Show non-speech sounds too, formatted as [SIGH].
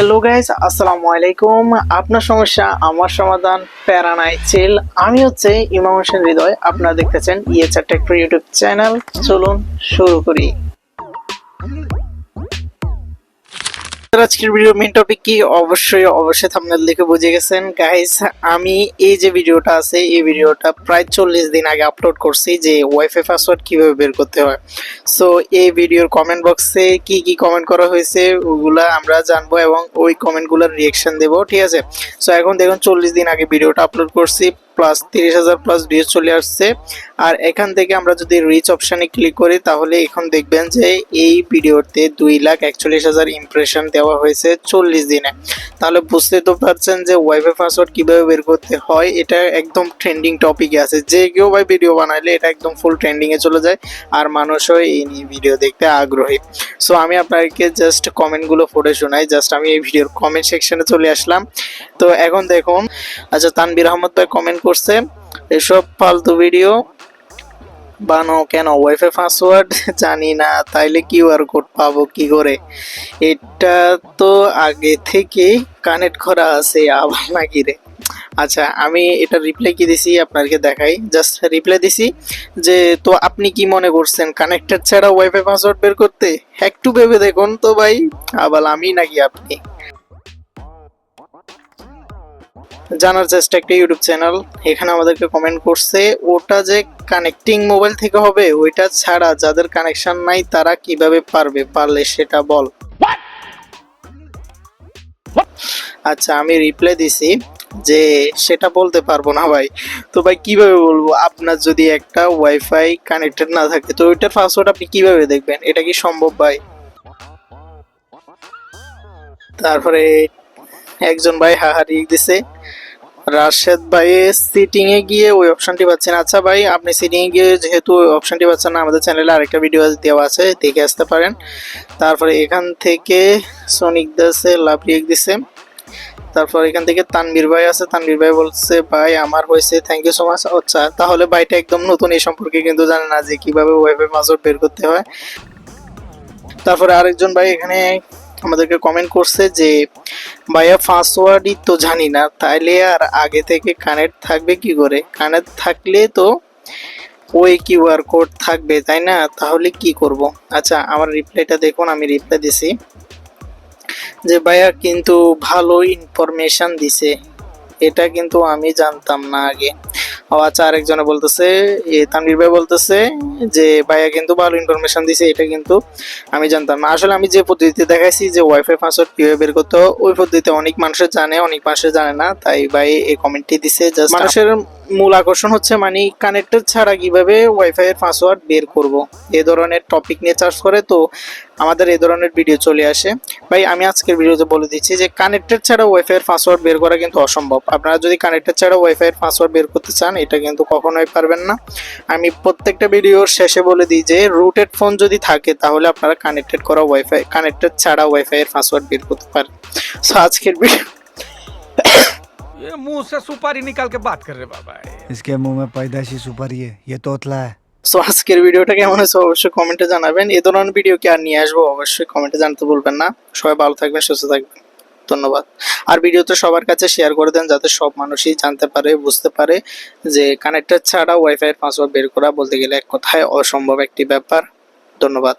Hello guys আসসালামু আলাইকুম আপনার সমস্যা আমার সমাধান প্যারানাই চিল আমি হচ্ছে ইমাম হোসেন হৃদয় আপনারা দেখতেছেন ইয়েচার টেক্টর ইউটিউব চ্যানেল চলুন শুরু করি আজকের ভিডিও মেন টপিক কি? অবশ্যই অবশ্যই থাম্বনেল দেখে বুঝে গেছেন। গাইস আমি এই যে ভিডিওটা আছে, এই ভিডিওটা প্রায় চল্লিশ দিন আগে আপলোড করছি যে ওয়াইফাই পাসওয়ার্ড কীভাবে বের করতে হয়। সো এই ভিডিওর কমেন্ট বক্সে কি কি কমেন্ট করা হয়েছে, ওগুলা আমরা জানব এবং ওই কমেন্টগুলোর রিয়েকশন দেবো, ঠিক আছে? সো এখন দেখুন, চল্লিশ দিন আগে ভিডিওটা আপলোড করছি। প্লাস তিরিশ হাজার প্লাস ভিউজ চলে আসছে। আর এখান থেকে আমরা যদি রিচ অপশানে ক্লিক করি, তাহলে এখন দেখবেন যে এই ভিডিওতে দুই লাখ একচল্লিশ হাজার ইমপ্রেশন দেওয়া হয়েছে চল্লিশ দিনে। তাহলে বুঝতে তো পারছেন যে ওয়াইফাই পাসওয়ার্ড কীভাবে বের করতে হয়, এটা একদম ট্রেন্ডিং টপিকে আছে। যে কেউ ভাই ভিডিও বানাইলে এটা একদম ফুল ট্রেন্ডিংয়ে চলে যায়, আর মানুষও এই নিয়ে ভিডিও দেখতে আগ্রহী। সো আমি আপনাকে জাস্ট কমেন্টগুলো পড়ে শোনাই। জাস্ট আমি এই ভিডিওর কমেন্ট সেকশনে চলে আসলাম। তো এখন দেখুন আচ্ছা তানবির আহমদ ভাই কমেন্ট করছে। এসব ফালতু ভিডিও। বানো কেন? ওয়াইফাই পাসওয়ার্ড [LAUGHS] জানি না, তাইলে কিউআর কোড পাবো কি করে? এটা তো আগে থেকে কানেক্ট করা আছে আবার নাকি রে? আচ্ছা আমি এটা রিপ্লাই কি দিছি আপনাকে দেখাই। জাস্ট রিপ্লাই দিছি যে, তো আপনি কি মনে করছেন কানেক্টেড ছাড়া ওয়াইফাই পাসওয়ার্ড বের করতে? একটু ভেবে দেখুন তো ভাই আবার আমি নাকি আপনি? জানার চেষ্টা একটা ইউটিউব চ্যানেল এখানে আমাদেরকে কমেন্ট করছে, ওটা যে কানেক্টিং মোবাইল থেকে হবে, ওইটা ছাড়া যাদের কানেকশন নাই, তারা কীভাবে পারবে? পারলে সেটা বল। আচ্ছা আমি রিপ্লাই দিছি যে সেটা বলতে পারব না ভাই। তো ভাই, কীভাবে বলব? আপনার যদি একটা ওয়াইফাই কানেক্টেড না থাকে, তো ওইটার পাসওয়ার্ড আপনি কীভাবে দেখবেন? এটা কি সম্ভব ভাই? তারপরে একজন ভাই হাহারি দিছে। রাশেদ ভাই সিটিং এ গিয়ে ওই অপশনটি পাচ্ছেন। আচ্ছা ভাই, আপনি সিটিং এ গিয়ে যেহেতু ওই অপশনটি পাচ্ছেন না, আমাদের চ্যানেলে আরেকটা ভিডিও দেওয়া আছে, দেখে আসতে পারেন। তারপরে এখান থেকে সনিক দাসে লাভ রিয়েক দিছে। তারপর এখান থেকে তানবীর ভাই আছে। তানবীর ভাই বলছে, ভাই, আমার হয়েছে থ্যাংক ইউ সো মাচ আচ্ছা তাহলে ভাইটা একদম নতুন এই সম্পর্কে কিন্তু জানে না যে কীভাবে ওয়েবে পাসওয়ার্ড বের করতে হয়। তারপরে আরেকজন ভাই এখানে আমাদেরকে কমেন্ট করছে যে, ভাইয়া পাসওয়ার্ডই তো জানি না, তাইলে আর আগে থেকে কানেক্ট থাকবে কি করে? কানেক্ট থাকলে তো ওই কিউআর কোড থাকবে, তাই না? তাহলে কি করব? আচ্ছা আমার রিপ্লাইটা দেখুন, আমি রিপ্লাই দিছি। যে, ভাইয়া কিন্তু ভালো ইনফরমেশন দিছে, এটা কিন্তু আমি জানতাম না আগে। আচ্ছা আরেকজনে বলতেছে তানভীর ভাই বলতেছে যে, ভাইয়া কিন্তু ভালো ইনফরমেশন দিছে, এটা কিন্তু আমি জানতাম না। আসলে আমি যে পদ্ধতিতে দেখাইছি যে ওয়াইফাই পাসওয়ার্ড কীভাবে বের করতে ওই পদ্ধতিতে অনেক মানুষের জানে, অনেক মানুষের জানে না। তাই ভাই এই কমেন্টটি দিছে জাস্ট মানুষের মূল আকর্ষণ হচ্ছে মানে কানেক্টেড ছাড়া কীভাবে ওয়াইফাই এর পাসওয়ার্ড বের করব? এই ধরনের টপিক নিয়ে চার্জ করে তো আমাদের এই ধরনের ভিডিও চলে আসে। ভাই, আমি আজকের ভিডিওতে বলে দিচ্ছি যে কানেক্টেড ছাড়া ওয়াইফাই এর পাসওয়ার্ড বের করা কিন্তু অসম্ভব। আপনারা যদি কানেক্টেড ছাড়া ওয়াইফাই এর পাসওয়ার্ড বের করতে চান, এটা কিন্তু কখনোই পারবেন না। আমি প্রত্যেকটা ভিডিওর শেষে বলে দিই যে রুটেড ফোন যদি থাকে, তাহলে আপনারা কানেক্টেড করা ওয়াইফাই কানেক্টেড ছাড়া ওয়াইফাই এর পাসওয়ার্ড বের করতে পারেন। সো আজকের ভিডিও ये मुंह से सुपारी निकाल के बात कर रहे बाबा इसके मुंह में पैदाइशी सुपारी है ये तोतला है সো আজকের ভিডিওটা কেমন হয়েছে অবশ্যই কমেন্টে জানাবেন এই ধরনের ভিডিও কি আর নিয়ে আসবো অবশ্যই কমেন্টে জানতে বলবেন না সবাই ভালো থাকবেন সুস্থ থাকবেন ধন্যবাদ আর ভিডিওতে সবার কাছে শেয়ার করে দেন যাতে সব মানুষই জানতে পারে বুঝতে পারে যে কানেক্টেড ছাড়া ওয়াইফাই এর পাসওয়ার্ড বের করা বলতে গেলে এক কথায় অসম্ভব একটি ব্যাপার ধন্যবাদ